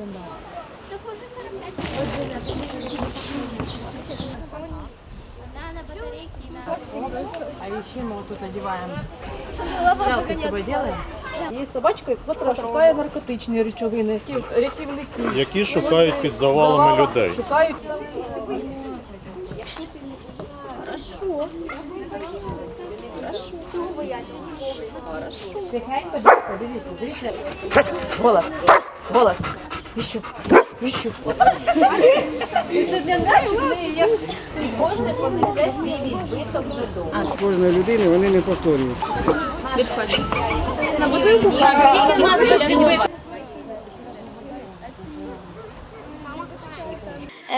Так уже 45. А еще мы вот тут одеваем. Селфи с тобой делаем. Є собачка, яка шукає наркотичні речовини, рятівники. які шукають під завалами людей. Шукають тихенько, дивіться, дивіться, дивіться. Голос, голос. Іщу, іщу. Як Кожен понесе свій відбиток додому. з кожної людини вони не повторюють.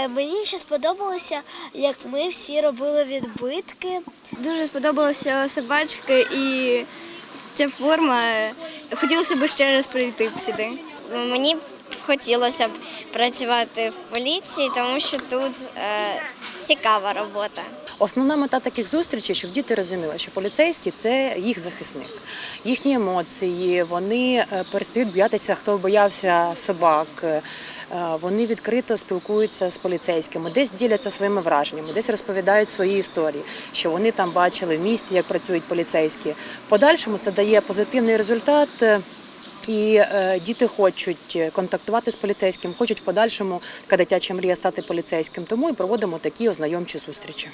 Мені ще сподобалося, як ми всі робили відбитки. Дуже сподобалася собачка і ця форма. Хотілося б ще раз прийти сюди. Мені хотілося б працювати в поліції, тому що тут е, цікава робота. Основна мета таких зустрічей, щоб діти розуміли, що поліцейський це їх захисник, їхні емоції, вони е, перестають боятися, хто боявся собак. е, Вони відкрито спілкуються з поліцейськими, десь діляться своїми враженнями, десь розповідають свої історії, що вони там бачили в місті, як працюють поліцейські. В подальшому це дає позитивний результат. І е, діти хочуть контактувати з поліцейським, хочуть в подальшому, така дитяча мрія стати поліцейським. Тому і проводимо такі ознайомчі зустрічі.